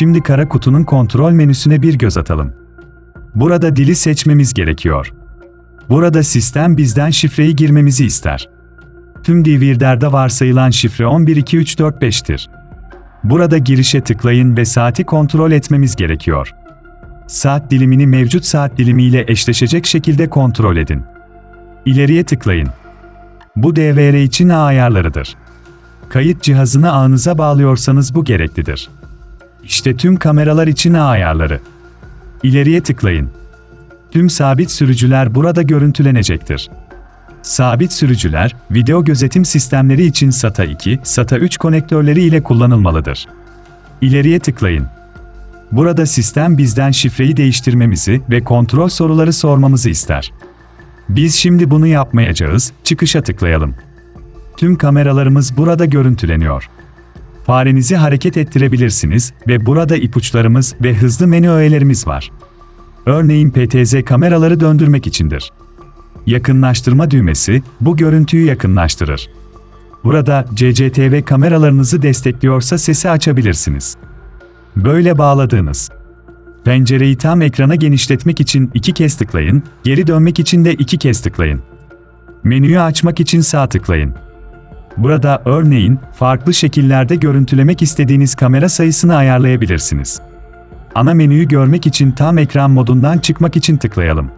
Şimdi kara kutunun kontrol menüsüne bir göz atalım. Burada dili seçmemiz gerekiyor. Burada sistem bizden şifreyi girmemizi ister. Tüm DVR'lerde varsayılan şifre 112345'tir. Burada girişe tıklayın ve saati kontrol etmemiz gerekiyor. Saat dilimini mevcut saat dilimiyle eşleşecek şekilde kontrol edin. İleriye tıklayın. Bu DVR için ağ ayarlarıdır. Kayıt cihazını ağınıza bağlıyorsanız bu gereklidir. İşte tüm kameralar için ağ ayarları. İleriye tıklayın. Tüm sabit sürücüler burada görüntülenecektir. Sabit sürücüler, video gözetim sistemleri için SATA 2, SATA 3 konektörleri ile kullanılmalıdır. İleriye tıklayın. Burada sistem bizden şifreyi değiştirmemizi ve kontrol soruları sormamızı ister. Biz şimdi bunu yapmayacağız, çıkışa tıklayalım. Tüm kameralarımız burada görüntüleniyor. Farenizi hareket ettirebilirsiniz ve burada ipuçlarımız ve hızlı menü öğelerimiz var. Örneğin PTZ kameraları döndürmek içindir. Yakınlaştırma düğmesi bu görüntüyü yakınlaştırır. Burada CCTV kameralarınızı destekliyorsa sesi açabilirsiniz. Böyle bağladığınız pencereyi tam ekrana genişletmek için iki kez tıklayın, geri dönmek için de iki kez tıklayın. Menüyü açmak için sağ tıklayın. Burada örneğin farklı şekillerde görüntülemek istediğiniz kamera sayısını ayarlayabilirsiniz. Ana menüyü görmek için tam ekran modundan çıkmak için tıklayalım.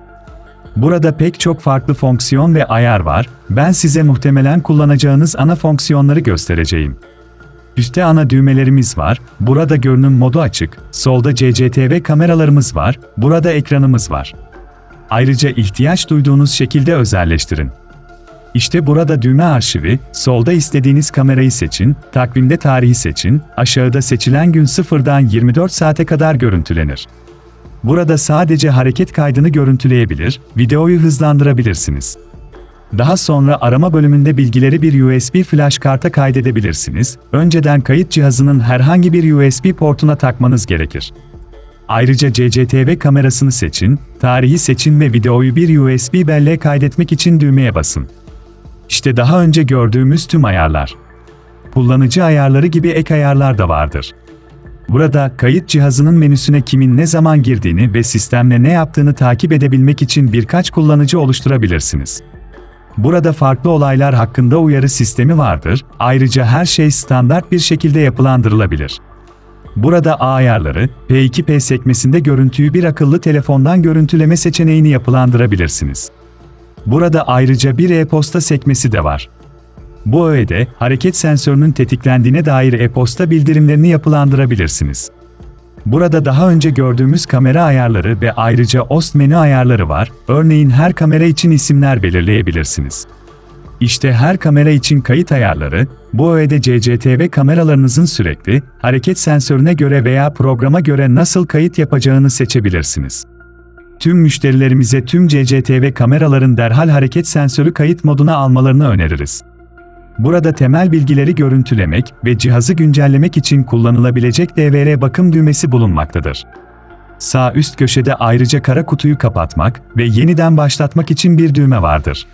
Burada pek çok farklı fonksiyon ve ayar var. Ben size muhtemelen kullanacağınız ana fonksiyonları göstereceğim. Üste ana düğmelerimiz var. Burada görünüm modu açık. Solda CCTV kameralarımız var. Burada ekranımız var. Ayrıca ihtiyaç duyduğunuz şekilde özelleştirin. İşte burada düğme arşivi, solda istediğiniz kamerayı seçin, takvimde tarihi seçin, aşağıda seçilen gün 0'dan 24 saate kadar görüntülenir. Burada sadece hareket kaydını görüntüleyebilir, videoyu hızlandırabilirsiniz. Daha sonra arama bölümünde bilgileri bir USB flash karta kaydedebilirsiniz. Önceden kayıt cihazının herhangi bir USB portuna takmanız gerekir. Ayrıca CCTV kamerasını seçin, tarihi seçin ve videoyu bir USB belleğe kaydetmek için düğmeye basın. İşte daha önce gördüğümüz tüm ayarlar. Kullanıcı ayarları gibi ek ayarlar da vardır. Burada kayıt cihazının menüsüne kimin ne zaman girdiğini ve sistemle ne yaptığını takip edebilmek için birkaç kullanıcı oluşturabilirsiniz. Burada farklı olaylar hakkında uyarı sistemi vardır. Ayrıca her şey standart bir şekilde yapılandırılabilir. Burada A ayarları, P2P sekmesinde görüntüyü bir akıllı telefondan görüntüleme seçeneğini yapılandırabilirsiniz. Burada ayrıca bir e-posta sekmesi de var. Bu öğede hareket sensörünün tetiklendiğine dair e-posta bildirimlerini yapılandırabilirsiniz. Burada daha önce gördüğümüz kamera ayarları ve ayrıca OST menü ayarları var. Örneğin her kamera için isimler belirleyebilirsiniz. İşte her kamera için kayıt ayarları, bu öğede CCTV kameralarınızın sürekli, hareket sensörüne göre veya programa göre nasıl kayıt yapacağını seçebilirsiniz. Tüm müşterilerimize tüm CCTV kameraların derhal hareket sensörü kayıt moduna almalarını öneririz. Burada temel bilgileri görüntülemek ve cihazı güncellemek için kullanılabilecek DVR bakım düğmesi bulunmaktadır. Sağ üst köşede ayrıca kara kutuyu kapatmak ve yeniden başlatmak için bir düğme vardır.